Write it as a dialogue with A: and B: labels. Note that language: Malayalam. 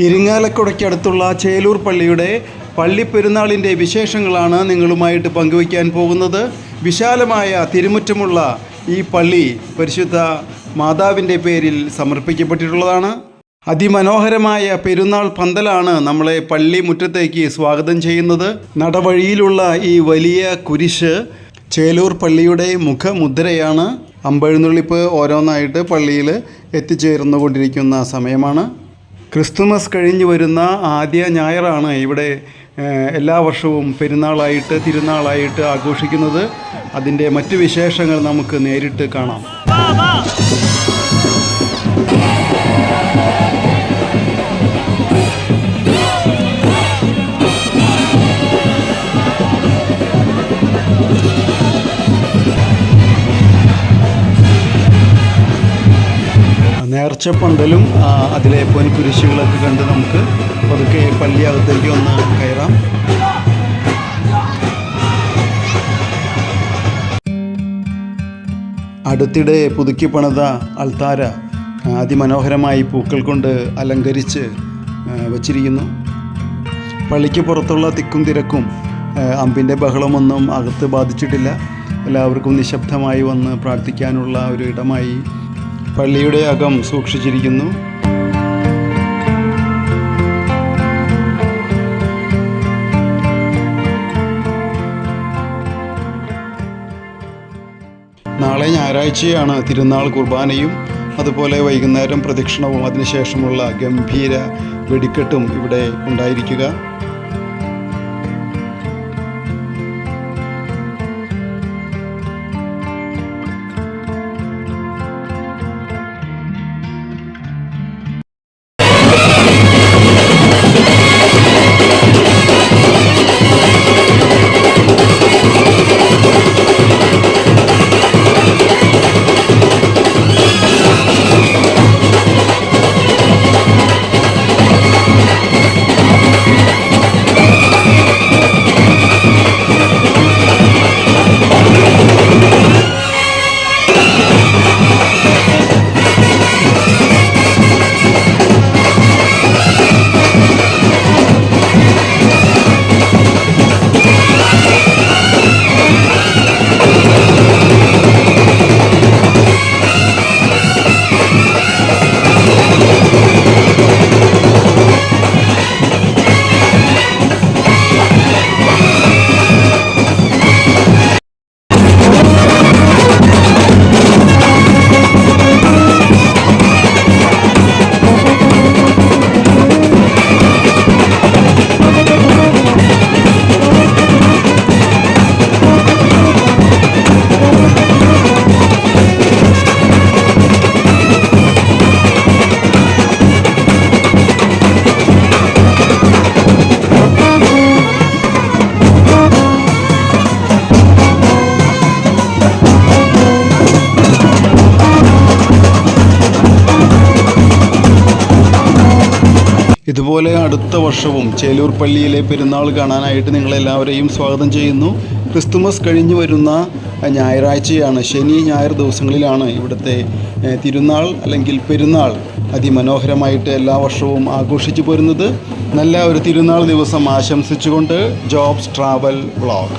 A: ഇരിങ്ങാലക്കുടയ്ക്കടുത്തുള്ള ചേലൂർ പള്ളിയുടെ പള്ളിപ്പെരുന്നാളിന്റെ വിശേഷങ്ങളാണ് നിങ്ങളുമായിട്ട് പങ്കുവയ്ക്കാൻ പോകുന്നത്. വിശാലമായ തിരുമുറ്റമുള്ള ഈ പള്ളി പരിശുദ്ധ മാതാവിന്റെ പേരിൽ സമർപ്പിക്കപ്പെട്ടിട്ടുള്ളതാണ്. അതിമനോഹരമായ പെരുന്നാൾ പന്തലാണ് നമ്മളെ പള്ളി മുറ്റത്തേക്ക് സ്വാഗതം ചെയ്യുന്നത്. നടവഴിയിലുള്ള ഈ വലിയ കുരിശ് ചേലൂർ പള്ളിയുടെ മുഖമുദ്രയാണ്. അമ്പഴുന്നള്ളിപ്പ് ഓരോന്നായിട്ട് പള്ളിയിൽ എത്തിച്ചേർന്നുകൊണ്ടിരിക്കുന്ന സമയമാണ്. ക്രിസ്തുമസ് കഴിഞ്ഞ് വരുന്ന ആദ്യ ഞായറാണ് ഇവിടെ എല്ലാ വർഷവും പെരുന്നാളായിട്ട് തിരുനാളായിട്ട് ആഘോഷിക്കുന്നത്. അതിന്റെ മറ്റു വിശേഷങ്ങൾ നമുക്ക് നേരിട്ട് കാണാം. നേർച്ചപ്പന്തലും പന്തലും അതിലെ പൊൻകുരിശികളൊക്കെ കണ്ട് നമുക്ക് പതുക്കെ പള്ളിയകത്തേക്ക് ഒന്ന് കയറാം. അടുത്തിടെ പുതുക്കി പണിത അൾത്താര അതിമനോഹരമായി പൂക്കൾ കൊണ്ട് അലങ്കരിച്ച് വച്ചിരിക്കുന്നു. പള്ളിക്ക് പുറത്തുള്ള തിക്കും തിരക്കും അമ്പിന്റെ ബഹളമൊന്നും അകത്ത് ബാധിച്ചിട്ടില്ല. എല്ലാവർക്കും നിശബ്ദമായി വന്ന് പ്രാർത്ഥിക്കാനുള്ള ഒരു ഇടമായി പള്ളിയുടെ അകം സൂക്ഷിച്ചിരിക്കുന്നു. നാളെ ഞായറാഴ്ചയാണ് തിരുനാൾ കുർബാനയും അതുപോലെ വൈകുന്നേരം പ്രദക്ഷിണവും അതിനുശേഷമുള്ള ഗംഭീര വെടിക്കെട്ടും ഇവിടെ ഉണ്ടായിരിക്കുക. ഇതുപോലെ അടുത്ത വർഷവും ചേലൂർ പള്ളിയിലെ പെരുന്നാൾ കാണാനായിട്ട് നിങ്ങളെല്ലാവരെയും സ്വാഗതം ചെയ്യുന്നു. ക്രിസ്തുമസ് കഴിഞ്ഞു വരുന്ന ഞായറാഴ്ചയാണ്. ശനി ഞായർ ദിവസങ്ങളിലാണ് ഇവിടുത്തെ തിരുനാൾ അല്ലെങ്കിൽ പെരുന്നാൾ അതിമനോഹരമായിട്ട് എല്ലാ വർഷവും ആഘോഷിച്ചു പോരുന്നത്. നല്ല ഒരു തിരുനാൾ ദിവസം ആശംസിച്ചുകൊണ്ട് ജോബ്സ് ട്രാവൽ വ്ളോഗ്.